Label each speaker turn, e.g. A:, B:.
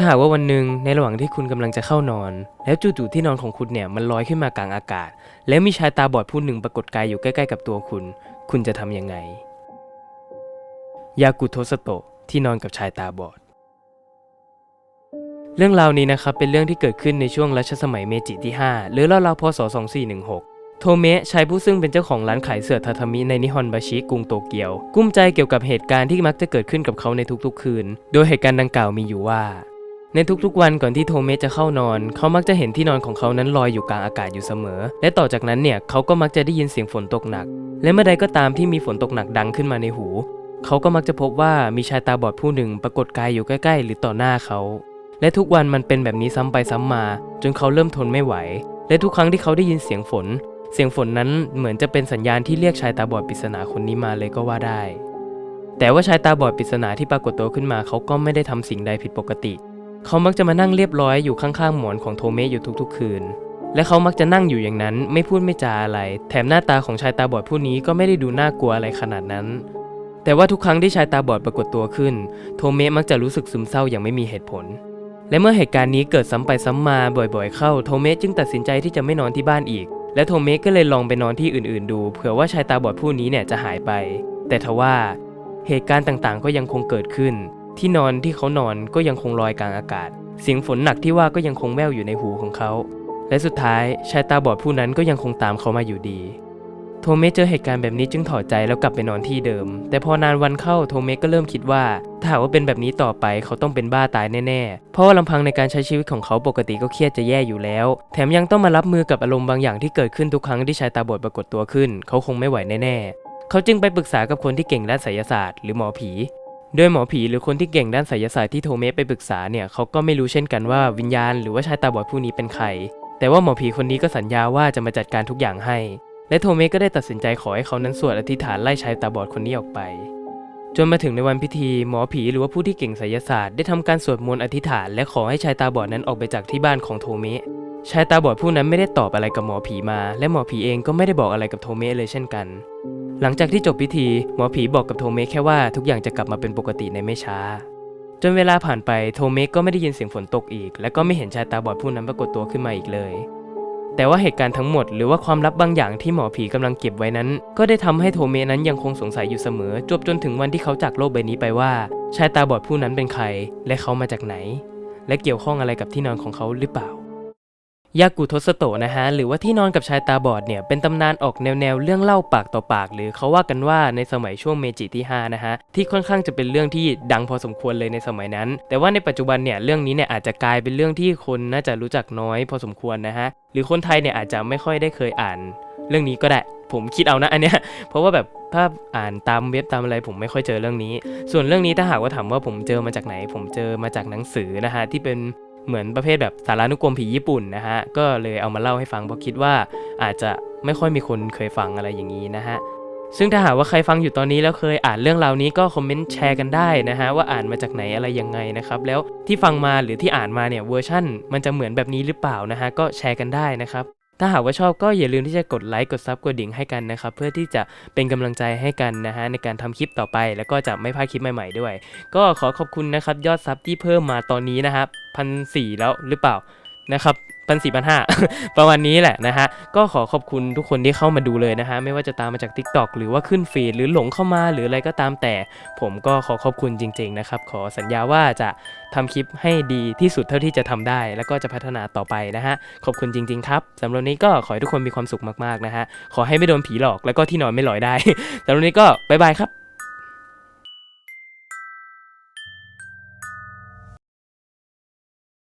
A: ถ้าหากว่าวันหนึ่งในระหว่างที่คุณกำลังจะเข้านอน แล้วจู่ๆที่นอนของคุณเนี่ยมันลอยขึ้นมากลางอากาศ แล้วมีชายตาบอดผู้หนึ่งปรากฏกายอยู่ใกล้ๆกับตัวคุณ คุณจะทำยังไง ยากุโทสโตะที่นอนกับชายตาบอด เรื่องราวนี้นะครับเป็นเรื่องที่เกิดขึ้นในช่วงรัชสมัยเมจิที่ 5 หรือราวๆพศ 2416โทเมะชายผู้ซึ่งเป็นเจ้าของร้านขายเสื้อทาทามิในนิฮอนบาชิกรุงโตเกียว กุ้มใจเกี่ยวกับเหตุการณ์ที่มักจะเกิดขึ้นกับเขาในทุกๆคืน โดยเหตุการณ์ดังกล่าวมีอยู่ว่า ในทุกๆวันก่อนที่โทเมะจะเข้านอน เขามักจะเห็นที่นอนของเขานั้นลอยอยู่กลางอากาศอยู่เสมอ และต่อจากนั้นเนี่ยเขาก็มักจะได้ยินเสียงฝนตกหนัก และเมื่อใดก็ตามที่มีฝนตกหนักดังขึ้นมาในหู เขาก็มักจะพบว่ามีชายตาบอดผู้หนึ่งปรากฏกายอยู่ใกล้ ๆ หรือต่อหน้าเขา และทุกวันมันเป็นแบบนี้ซ้ำไปซ้ำมา จนเขาเริ่มทนไม่ไหว และทุกครั้งที่เขาได้ยินเสียงฝน เสียงฝนนั้นเหมือนจะเป็นสัญญาณที่เรียกชายตาบอดปริศนาคนนี้มาเลยก็ว่าได้ แต่ว่าชายตาบอดปริศนาที่ปรากฏตัวขึ้นมา เขาก็ไม่ได้ทำสิ่งใดผิดปกติ เขามักจะมานั่งเรียบร้อยอยู่ข้างๆหมอนของโทเมะอยู่ทุกๆ คืน และเขามักจะนั่งอยู่อย่างนั้น ไม่พูดไม่จาอะไร แถมหน้าตาของชายตาบอดผู้นี้ก็ไม่ได้ดูน่ากลัวอะไรขนาดนั้น แต่ว่าทุกครั้งที่ชายตาบอดปรากฏตัวขึ้น โทเมะมักจะรู้สึกซึมเศร้าอย่างไม่มีเหตุผล และเมื่อเหตุการณ์นี้เกิดซ้ำไปซ้ำมาบ่อยๆ เข้าโทเมะจึงตัดสินใจที่จะไม่นอนที่บ้านอีก และโทเมะก็เลยลองไปนอนที่อื่นๆ ดู เผื่อว่าชายตาบอดผู้นี้เนี่ยจะหายไป แต่ทว่าเหตุการณ์ต่างๆ ก็ยังคงเกิดขึ้น ที่นอนที่เขานอนก็ยังคงลอยกลางอากาศ เสียงฝนหนักที่ว่าก็ยังคงแว่วอยู่ในหูของเขา และสุดท้ายชายตาบอดผู้นั้นก็ยังคงตามเขามาอยู่ดี โทเมเจอเหตุการณ์แบบนี้จึงถอดใจแล้วกลับไปนอนที่เดิม แต่พอนานวันเข้าโทเมก็เริ่มคิดว่า ถ้าหากว่าเป็นแบบนี้ต่อไปเขาต้องเป็นบ้าตายแน่ๆ เพราะว่าลำพังในการใช้ชีวิตของเขาปกติก็เครียดจะแย่อยู่แล้ว แถมยังต้องมารับมือกับอารมณ์บางอย่างที่เกิดขึ้นทุกครั้งที่ชายตาบอดปรากฏตัวขึ้น เขาคงไม่ไหวแน่ๆเขาจึงไปปรึกษากับคนที่เก่งด้านไสยศาสตร์หรือหมอผี โดยหมอผีหรือคนที่เก่งด้านไสยศาสตร์ที่โทเมะไปปรึกษาเนี่ยเขาก็ไม่รู้เช่นกันว่าวิญญาณหรือว่าชายตาบอดผู้นี้เป็นใคร แต่ว่าหมอผีคนนี้ก็สัญญาว่าจะมาจัดการทุกอย่างให้ และโทเมะก็ได้ตัดสินใจขอให้เขานั้นสวดอธิษฐานไล่ชายตาบอดคนนี้ออกไป จนมาถึงในวันพิธีหมอผีหรือว่าผู้ที่เก่งไสยศาสตร์ได้ทำการสวดมนต์อธิษฐาน และขอให้ชายตาบอดนั้นออกไปจากที่บ้านของโทเมะ ชายตาบอดผู้นั้นไม่ได้ตอบอะไรกับหมอผีมา และหมอผีเองก็ไม่ได้บอกอะไรกับโทเมะเลยเช่นกัน หลังจากที่จบพิธี หมอผีบอกกับโทเมะแค่ว่าทุกอย่างจะกลับมาเป็นปกติในไม่ช้า จนเวลาผ่านไปโทเมะก็ไม่ได้ยินเสียงฝนตกอีก และก็ไม่เห็นชายตาบอดผู้นั้นปรากฏตัวขึ้นมาอีกเลย แต่ว่าเหตุการณ์ทั้งหมดหรือว่าความลับบางอย่างที่หมอผีกำลังเก็บไว้นั้น ก็ได้ทำให้โทเมะนั้นยังคงสงสัยอยู่เสมอจบจนถึงวันที่เขาจากโลกใบนี้ไปว่า ชายตาบอดผู้นั้นเป็นใคร และเขามาจากไหน และเกี่ยวข้องอะไรกับที่นอนของเขาหรือเปล่า ยากุทสโตะนะฮะหรือว่าที่นอนกับชายตาบอดเนี่ยเป็นตำนานออกแนวแนวเรื่องเล่าปากต่อปาก หรือเขาว่ากันว่าในสมัยช่วงเมจิที่5นะฮะที่ค่อนข้างจะเป็นเรื่องที่ดังพอสมควรเลยในสมัยนั้น แต่ว่าในปัจจุบันเนี่ยเรื่องนี้เนี่ยอาจจะกลายเป็นเรื่องที่คนน่าจะรู้จักน้อยพอสมควรนะฮะหรือคนไทยเนี่ยอาจจะไม่ค่อยได้เคยอ่าน เรื่องนี้ก็ได้ผมคิดเอานะอันเนี้ยเพราะว่าแบบถ้าอ่านตามเว็บตามอะไรผมไม่ค่อยเจอเรื่องนี้ ส่วนเรื่องนี้ถ้าหากว่าถามว่าผมเจอมาจากไหน ผมเจอมาจากหนังสือนะฮะที่เป็น เหมือนประเภทแบบสารานุกรมผีญี่ปุ่นนะฮะ ก็เลยเอามาเล่าให้ฟังเพราะคิดว่าอาจจะไม่ค่อยมีคนเคยฟังอะไรอย่างนี้นะฮะ ซึ่งถ้าหากว่าใครฟังอยู่ตอนนี้แล้วเคยอ่านเรื่องราวนี้ก็คอมเมนต์แชร์กันได้นะฮะว่าอ่านมาจากไหนอะไรยังไงนะครับ แล้วที่ฟังมาหรือที่อ่านมาเนี่ยเวอร์ชั่น มันจะเหมือนแบบนี้หรือเปล่านะฮะก็แชร์กันได้นะครับถ้าหากว่าชอบก็อย่าลืมที่จะกดไลค์กดซับกดดิ่งให้กันนะครับ เพื่อที่จะเป็นกำลังใจให้กันนะฮะในการทำคลิปต่อไป แล้วก็จะไม่พลาดคลิปใหม่ๆด้วย ก็ขอขอบคุณนะครับยอดซับที่เพิ่มมาตอนนี้นะครับ พันสี่แล้วหรือเปล่านะครับพันสี่พันห้าประมาณนี้แหละนะฮะ ก็ขอขอบคุณทุกคนที่เข้ามาดูเลยนะฮะ ไม่ว่าจะตามมาจาก TikTok หรือว่าขึ้นฟีดหรือหลงเข้ามาหรืออะไรก็ตามแต่ ผมก็ขอขอบคุณจริง ๆ นะครับ ขอสัญญาว่าจะทำคลิปให้ดีที่สุดเท่าที่จะทำได้ แล้วก็จะพัฒนาต่อไปนะฮะ ขอบคุณจริง ๆ ครับสำหรับนี้ก็ขอให้ทุกคนมีความสุขมากๆนะฮะ ขอให้ไม่โดนผีหลอกแล้วก็ที่นอนไม่ลอยได้สำหรับนนี้ก็บ๊ายบายครับ